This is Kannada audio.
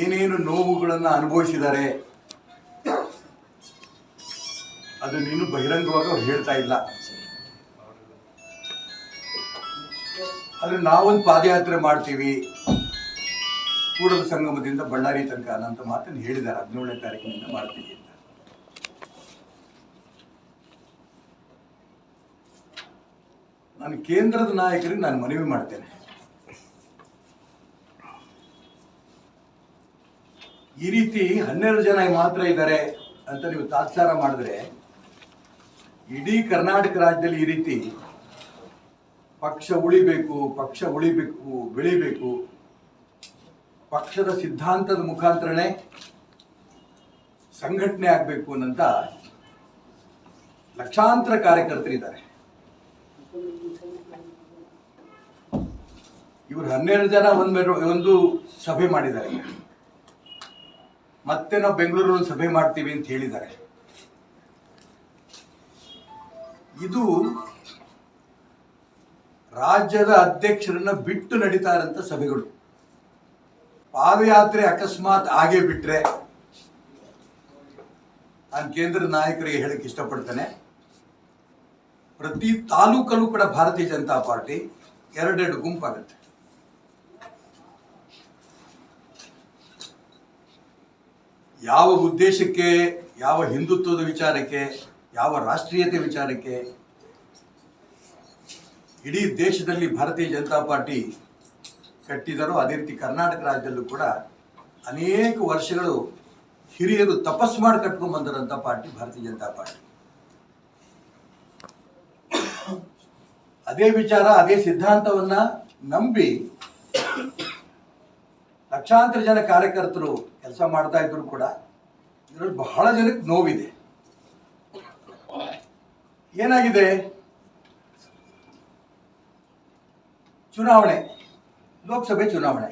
ಏನೇನು ನೋವುಗಳನ್ನು ಅನುಭವಿಸಿದ್ದಾರೆ, ಅದು ನೀನು ಬಹಿರಂಗವಾಗಿ ಅವ್ರು ಹೇಳ್ತಾ ಇಲ್ಲ. ಆದ್ರೆ ನಾವೊಂದು ಪಾದಯಾತ್ರೆ ಮಾಡ್ತೀವಿ. ಕೂಡದ ಸಂಗಮದಿಂದ ಬಳ್ಳಾರಿ ತನಕ ಅನ್ನಂತ ಮಾತನ್ನು ಹೇಳಿದ್ದಾರೆ. ಹದಿನೇಳನೇ ತಾರೀಕಿನಿಂದ ಮಾಡ್ತೀವಿ ಅಂತ. ನಾನು ಕೇಂದ್ರದ ನಾಯಕರಿಗೆ ನಾನು ಮನವಿ ಮಾಡ್ತೇನೆ. ಈ ರೀತಿ ಹನ್ನೆರಡು ಜನ ಮಾತ್ರ ಇದ್ದಾರೆ ಅಂತ ನೀವು ತಾತ್ಸಾರ ಮಾಡಿದ್ರೆ, ಇಡೀ ಕರ್ನಾಟಕ ರಾಜ್ಯದಲ್ಲಿ ಈ ರೀತಿ ಪಕ್ಷ ಉಳಿಬೇಕು ಪಕ್ಷ ಉಳಿಬೇಕು, ಬೆಳಿಬೇಕು. ಪಕ್ಷದ ಸಿದ್ಧಾಂತದ ಮುಖಾಂತರನೇ ಸಂಘಟನೆ ಆಗಬೇಕು ಅನ್ನಂತ ಲಕ್ಷಾಂತರ ಕಾರ್ಯಕರ್ತರಿದ್ದಾರೆ. ಇವರು ಹನ್ನೆರಡು ಜನ ಒಂದು ಒಂದು ಸಭೆ ಮಾಡಿದ್ದಾರೆ. ಮತ್ತೆ ನಾವು ಬೆಂಗಳೂರಲ್ಲಿ ಸಭೆ ಮಾಡ್ತೀವಿ ಅಂತ ಹೇಳಿದ್ದಾರೆ. ಇದು ರಾಜ್ಯದ ಅಧ್ಯಕ್ಷರನ್ನ ಬಿಟ್ಟು ನಡೀತಾ ಸಭೆಗಳು. ಪಾದಯಾತ್ರೆ ಅಕಸ್ಮಾತ್ ಆಗೇ ಬಿಟ್ರೆ ನಾನು ಕೇಂದ್ರ ನಾಯಕರಿಗೆ ಹೇಳಕ್ಕೆ ಇಷ್ಟಪಡ್ತೇನೆ. ಪ್ರತಿ ತಾಲೂಕಲ್ಲೂ ಕೂಡ ಭಾರತೀಯ ಜನತಾ ಪಾರ್ಟಿ ಎರಡೆರಡು ಗುಂಪಾಗುತ್ತೆ. ಯಾವ ಉದ್ದೇಶಕ್ಕೆ, ಯಾವ ಹಿಂದುತ್ವದ ವಿಚಾರಕ್ಕೆ, ಯಾವ ರಾಷ್ಟ್ರೀಯತೆ ವಿಚಾರಕ್ಕೆ ಇಡೀ ದೇಶದಲ್ಲಿ ಭಾರತೀಯ ಜನತಾ ಪಾರ್ಟಿ ಕಟ್ಟಿದರೂ, ಅದೇ ರೀತಿ ಕರ್ನಾಟಕ ರಾಜ್ಯದಲ್ಲೂ ಕೂಡ ಅನೇಕ ವರ್ಷಗಳು ಹಿರಿಯರು ತಪಸ್ಸು ಮಾಡಿ ಕಟ್ಕೊಂಡ್ಬಂದಿರೋಂಥ ಪಾರ್ಟಿ ಭಾರತೀಯ ಜನತಾ ಪಾರ್ಟಿ. ಅದೇ ವಿಚಾರ, ಅದೇ ಸಿದ್ಧಾಂತವನ್ನ ನಂಬಿ ಲಕ್ಷಾಂತರ ಜನ ಕಾರ್ಯಕರ್ತರು ಕೆಲಸ ಮಾಡ್ತಾ ಇದ್ರು ಕೂಡ ಇದರಲ್ಲಿ ಬಹಳ ಜನಕ್ಕೆ ನೋವಿದೆ. ಏನಾಗಿದೆ? ಚುನಾವಣೆ, ಲೋಕಸಭೆ ಚುನಾವಣೆ.